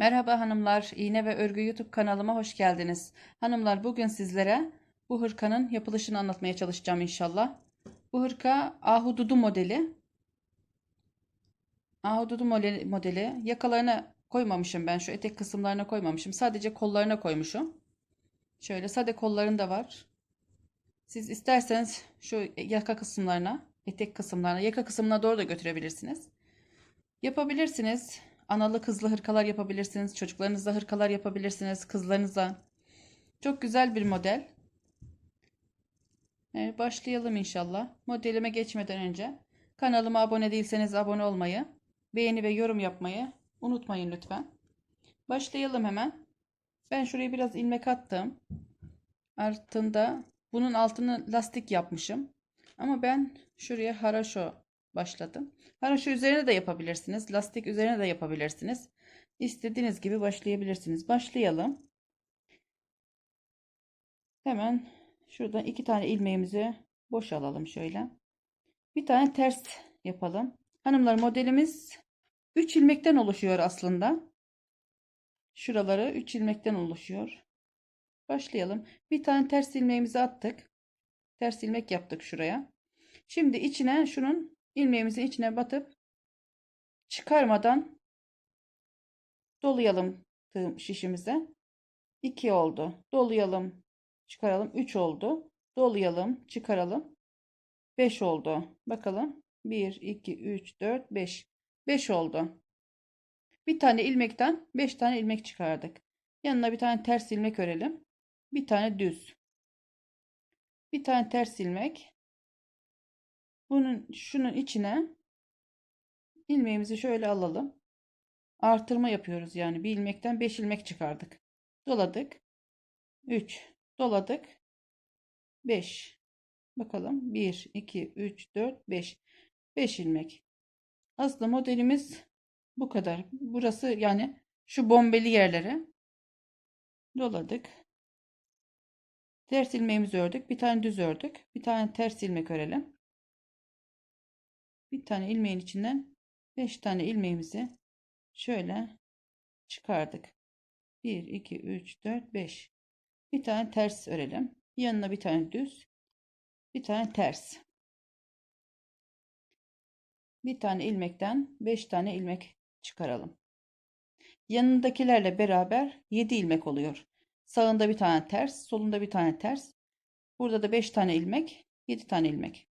Merhaba hanımlar, İğne ve Örgü YouTube kanalıma hoş geldiniz. Hanımlar bugün sizlere bu hırkanın yapılışını anlatmaya çalışacağım inşallah. Bu hırka ahududu modeli. Ahududu modeli. Yakalarına koymamışım ben şu etek kısımlarına koymamışım. Sadece kollarına koymuşum. Şöyle sade kolların da var. Siz isterseniz şu yaka kısımlarına, etek kısımlarına, yaka kısmına doğru da götürebilirsiniz. Yapabilirsiniz. Analı kızlı hırkalar yapabilirsiniz. Çocuklarınızla hırkalar yapabilirsiniz. Kızlarınıza. Çok güzel bir model. Evet, başlayalım inşallah. Modelime geçmeden önce kanalıma abone değilseniz abone olmayı, beğeni ve yorum yapmayı unutmayın lütfen. Başlayalım hemen. Ben şuraya biraz ilmek attım. Altında bunun altını lastik yapmışım. Ama ben şuraya haraşo başladım. Haraşo üzerine de yapabilirsiniz. Lastik üzerine de yapabilirsiniz. İstediğiniz gibi başlayabilirsiniz. Başlayalım. Hemen şuradan iki tane ilmeğimizi boş alalım şöyle. Bir tane ters yapalım. Hanımlar modelimiz 3 ilmekten oluşuyor aslında. Şuraları 3 ilmekten oluşuyor. Başlayalım. Bir tane ters ilmeğimizi attık. Ters ilmek yaptık şuraya. Şimdi içine şunun ilmeğimizin içine batıp çıkarmadan dolayalım tığım şişimize. 2 oldu. Dolayalım, çıkaralım. 3 oldu. Dolayalım, çıkaralım. 5 oldu. Bakalım. 1 2 3 4 5. 5 oldu. Bir tane ilmekten 5 tane ilmek çıkardık. Yanına bir tane ters ilmek örelim. Bir tane düz. Bir tane ters ilmek. Bunun şunun içine ilmeğimizi şöyle alalım. Artırma yapıyoruz yani. Bir ilmekten 5 ilmek çıkardık. Doladık. 3 doladık. 5 bakalım 1 2 3 4 5 5 ilmek. Aslında modelimiz bu kadar. Burası yani şu bombeli yerlere doladık. Ters ilmeğimizi ördük. Bir tane düz ördük. Bir tane ters ilmek örelim. Bir tane ilmeğin içinden 5 tane ilmeğimizi şöyle çıkardık. 1 2 3 4 5. Bir tane ters örelim. Yanına bir tane düz. Bir tane ters. Bir tane ilmekten 5 tane ilmek çıkaralım. Yanındakilerle beraber 7 ilmek oluyor. Sağında bir tane ters, solunda bir tane ters. Burada da 5 tane ilmek, 7 tane ilmek.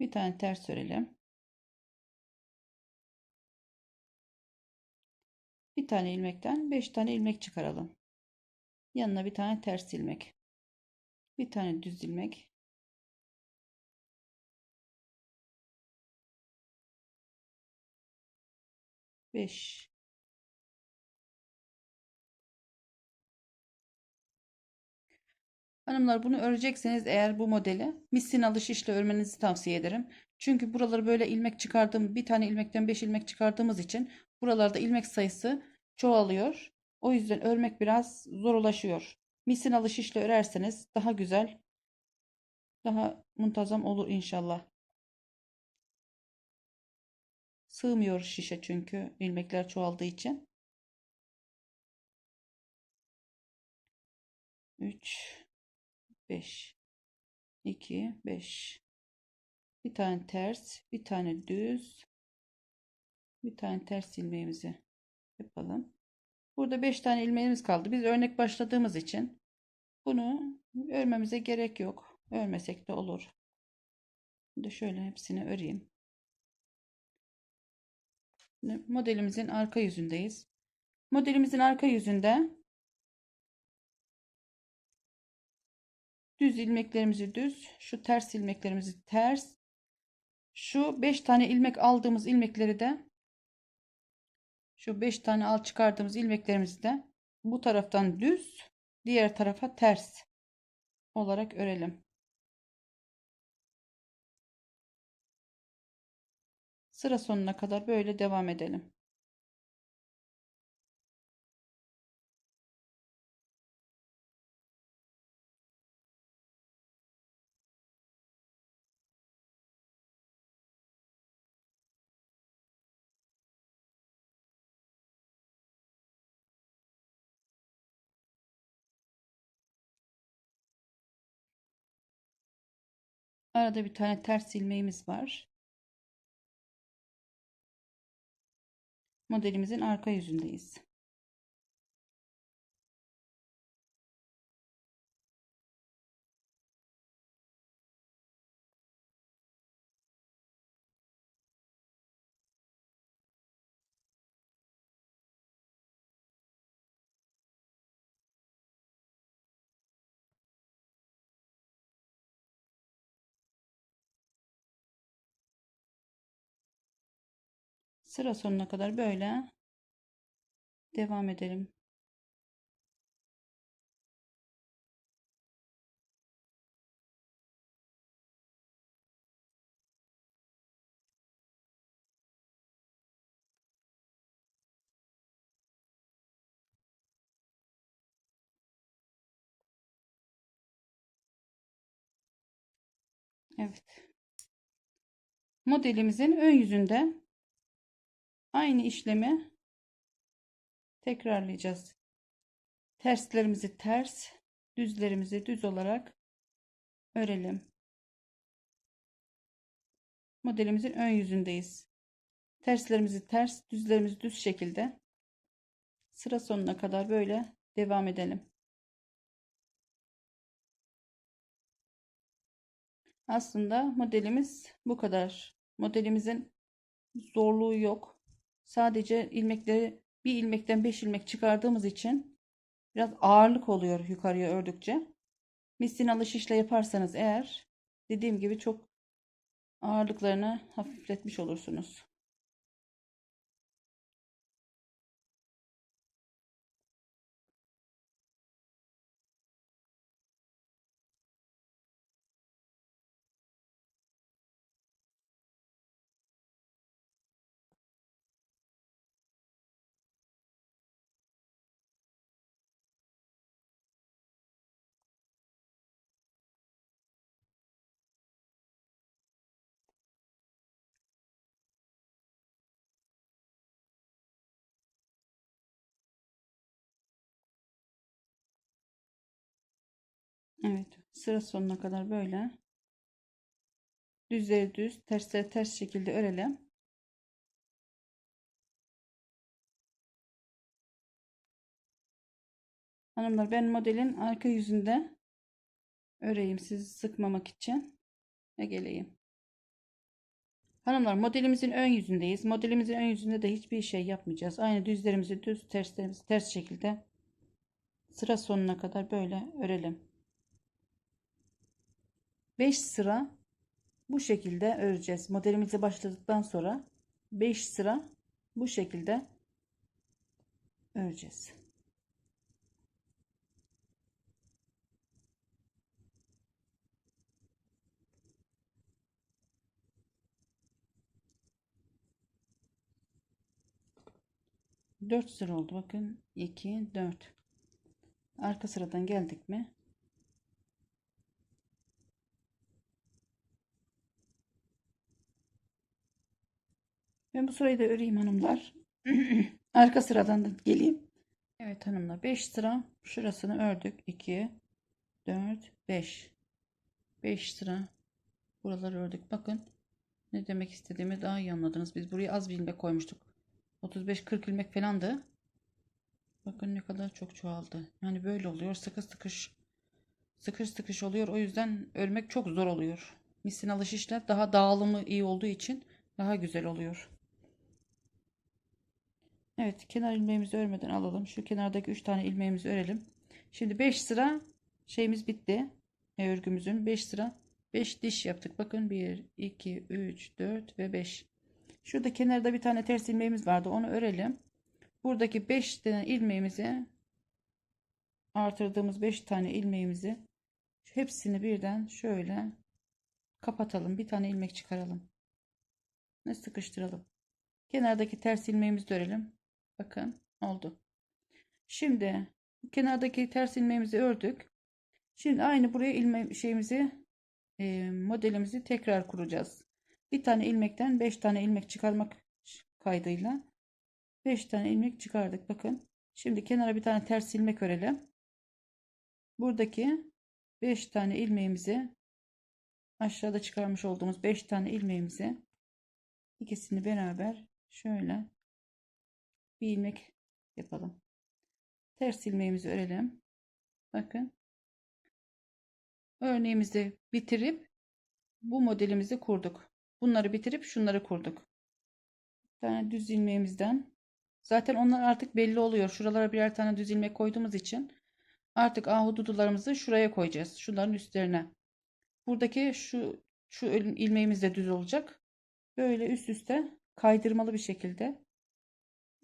Bir tane ters örelim. Bir tane ilmekten 5 tane ilmek çıkaralım. Yanına bir tane ters ilmek. Bir tane düz ilmek. Beş. Hanımlar bunu örecekseniz eğer bu modeli misinalı şişle örmenizi tavsiye ederim. Çünkü buraları böyle ilmek çıkardığım bir tane ilmekten 5 ilmek çıkardığımız için buralarda ilmek sayısı çoğalıyor. O yüzden örmek biraz zorlaşıyor. Misinalı şişle örerseniz daha güzel, daha muntazam olur inşallah. Sığmıyor şişe çünkü ilmekler çoğaldığı için. 3 5 2 5 bir tane ters bir tane düz. Bir tane ters ilmeğimizi yapalım. Burada 5 tane ilmeğimiz kaldı. Biz örnek başladığımız için bunu örmemize gerek yok. Örmesek de olur. Şimdi şöyle hepsini öreyim. Modelimizin arka yüzündeyiz. Modelimizin arka yüzünde Düz ilmeklerimizi düz, şu ters ilmeklerimizi ters. Şu 5 tane ilmek aldığımız ilmekleri de şu 5 tane al çıkardığımız ilmeklerimizi de bu taraftan düz, diğer tarafa ters olarak örelim. Sıra sonuna kadar böyle devam edelim. Arada bir tane ters ilmeğimiz var. Modelimizin arka yüzündeyiz. Sıra sonuna kadar böyle devam edelim. Evet. Modelimizin ön yüzünde aynı işlemi tekrarlayacağız. Terslerimizi ters, düzlerimizi düz olarak örelim. Modelimizin ön yüzündeyiz. Terslerimizi ters, düzlerimizi düz şekilde sıra sonuna kadar böyle devam edelim. Aslında modelimiz bu kadar. Modelimizin zorluğu yok. Sadece ilmekleri bir ilmekten 5 ilmek çıkardığımız için biraz ağırlık oluyor yukarıya ördükçe. Misinalı şişle yaparsanız eğer dediğim gibi çok ağırlıklarını hafifletmiş olursunuz. Evet, sıra sonuna kadar böyle düzleri düz, tersleri ters şekilde örelim. Hanımlar ben modelin arka yüzünde öreyim sizi sıkmamak için ve geleyim. Hanımlar modelimizin ön yüzündeyiz. Modelimizin ön yüzünde de hiçbir şey yapmayacağız. Aynı düzlerimizi düz, terslerimizi ters şekilde sıra sonuna kadar böyle örelim. 5 sıra bu şekilde öreceğiz. Modelimize başladıktan sonra 5 sıra bu şekilde öreceğiz. Dört sıra oldu. Bakın 2 4. Arka sıradan geldik mi? Ben bu sırayı da öreyim hanımlar. Arka sıradan da geleyim. Evet hanımlar 5 sıra şurasını ördük. 2 4 5 5 sıra buraları ördük. Bakın ne demek istediğimi daha iyi anladınız. Biz buraya az bir ilmek koymuştuk. 35-40 ilmek falandı. Bakın ne kadar çok çoğaldı. Yani böyle oluyor. Sıkı sıkış sıkış sıkış oluyor. O yüzden örmek çok zor oluyor. Misinalı şişler daha dağılımı iyi olduğu için daha güzel oluyor. Evet kenar ilmeğimizi örmeden alalım. Şu kenardaki 3 tane ilmeğimizi örelim. Şimdi 5 sıra şeyimiz bitti. E, örgümüzün 5 sıra 5 diş yaptık. Bakın 1, 2, 3, 4 ve 5. Şurada kenarda bir tane ters ilmeğimiz vardı. Onu örelim. Buradaki 5 tane ilmeğimizi artırdığımız 5 tane ilmeğimizi hepsini birden şöyle kapatalım. Bir tane ilmek çıkaralım. Ve sıkıştıralım. Kenardaki ters ilmeğimizi örelim. Bakın oldu. Şimdi kenardaki ters ilmeğimizi ördük. Şimdi aynı buraya ilme şeyimizi e, modelimizi tekrar kuracağız. Bir tane ilmekten 5 tane ilmek çıkarmak kaydıyla 5 tane ilmek çıkardık. Bakın. Şimdi kenara bir tane ters ilmek örelim. Buradaki 5 tane ilmeğimizi aşağıda çıkarmış olduğumuz 5 tane ilmeğimizi ikisini beraber şöyle bir ilmek yapalım. Ters ilmeğimizi örelim. Bakın. Örneğimizi bitirip bu modelimizi kurduk. Bunları bitirip şunları kurduk. Bir tane düz ilmeğimizden zaten onlar artık belli oluyor. Şuralara birer tane düz ilmek koyduğumuz için artık ahududularımızı şuraya koyacağız. Şunların üstlerine. Buradaki şu şu ilmeğimiz de düz olacak. Böyle üst üste kaydırmalı bir şekilde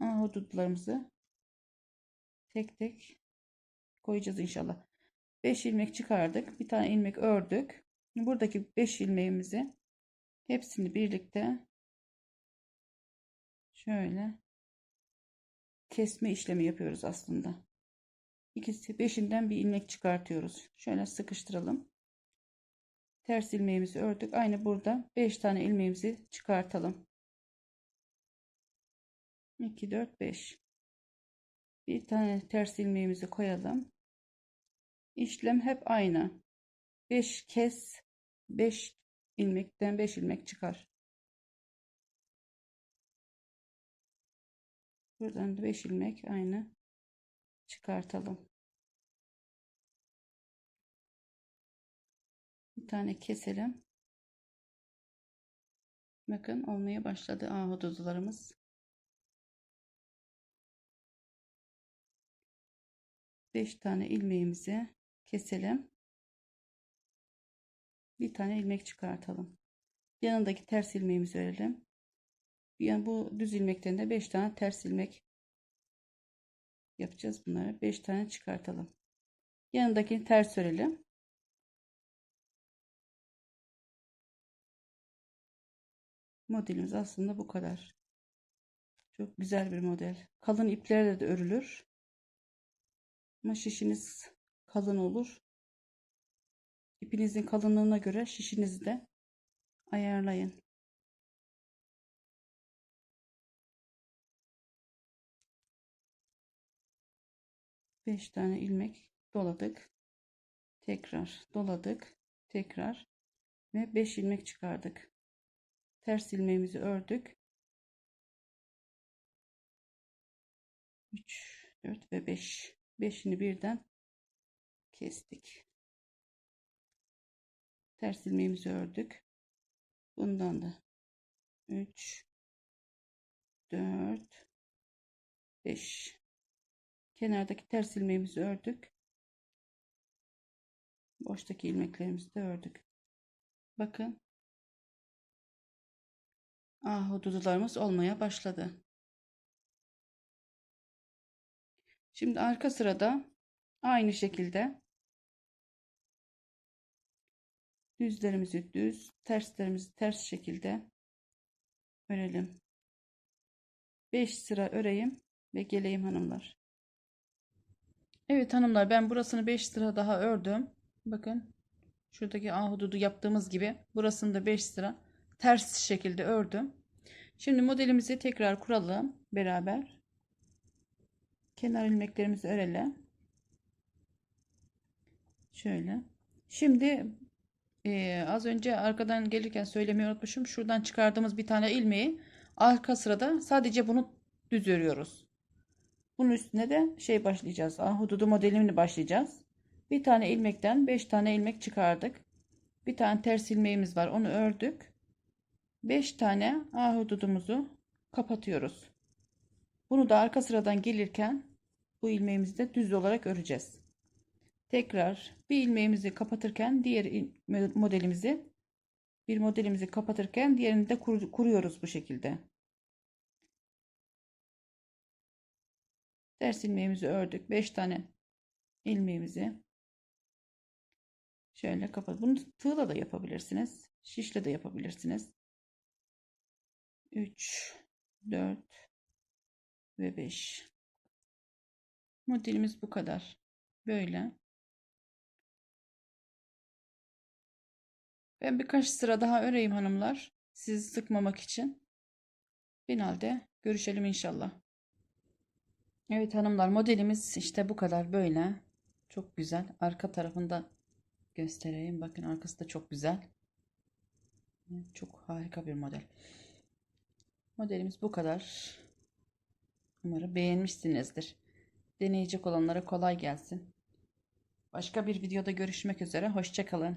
ahududularımızı tek tek koyacağız inşallah. 5 ilmek çıkardık. Bir tane ilmek ördük. Buradaki 5 ilmeğimizi hepsini birlikte şöyle kesme işlemi yapıyoruz aslında. İkisi beşinden bir ilmek çıkartıyoruz. Şöyle sıkıştıralım. Ters ilmeğimizi ördük. Aynı burada 5 tane ilmeğimizi çıkartalım. 2 4 5 bir tane ters ilmeğimizi koyalım. İşlem hep aynı. 5 kez 5 ilmekten 5 ilmek çıkar. Buradan da 5 ilmek aynı çıkartalım. Bir tane keselim. Bakın olmaya başladı ahududularımız. 5 tane ilmeğimizi keselim. Bir tane ilmek çıkartalım. Yanındaki ters ilmeğimizi örelim. Yani bu düz ilmekten de 5 tane ters ilmek yapacağız bunları. 5 tane çıkartalım. Yanındakini ters örelim. Modelimiz aslında bu kadar. Çok güzel bir model. Kalın iplerle de örülür. Ama şişiniz kalın olur. İpinizin kalınlığına göre şişinizi de ayarlayın. Beş tane ilmek doladık. Tekrar doladık. Tekrar ve 5 ilmek çıkardık. Ters ilmeğimizi ördük. 3 4 ve 5 Beşini birden kestik. Ters ilmeğimizi ördük. Bundan da 3 4 5 kenardaki ters ilmeğimizi ördük. Boştaki ilmeklerimizi de ördük. Bakın. Ahududularımız olmaya başladı. Şimdi arka sırada aynı şekilde düzlerimizi düz, terslerimizi ters şekilde örelim. 5 sıra öreyim ve geleyim hanımlar. Evet hanımlar ben burasını 5 sıra daha ördüm. Bakın şuradaki ahududu yaptığımız gibi burasını da 5 sıra ters şekilde ördüm. Şimdi modelimizi tekrar kuralım beraber kenar ilmeklerimizi örelim. Şöyle. Şimdi e, az önce arkadan gelirken söylemeyi unutmuşum. Şuradan çıkardığımız bir tane ilmeği arka sırada sadece bunu düz örüyoruz. Bunun üstüne de şey başlayacağız. Ahududu modelini başlayacağız. Bir tane ilmekten 5 tane ilmek çıkardık. Bir tane ters ilmeğimiz var. Onu ördük. 5 tane ahududumuzu kapatıyoruz. Bunu da arka sıradan gelirken bu ilmeğimizi de düz olarak öreceğiz. Tekrar bir ilmeğimizi kapatırken diğer modelimizi bir modelimizi kapatırken diğerini de kur, kuruyoruz bu şekilde. Ters ilmeğimizi ördük. 5 tane ilmeğimizi şöyle kapat. Bunu tığla da yapabilirsiniz. Şişle de yapabilirsiniz. 3 4 ve 5 Modelimiz bu kadar. Böyle. Ben birkaç sıra daha öreyim hanımlar. Sizi sıkmamak için. Finalde görüşelim inşallah. Evet hanımlar modelimiz işte bu kadar böyle. Çok güzel. Arka tarafında göstereyim. Bakın arkası da çok güzel. Çok harika bir model. Modelimiz bu kadar. Umarım beğenmişsinizdir. Deneyecek olanlara kolay gelsin. Başka bir videoda görüşmek üzere. Hoşça kalın.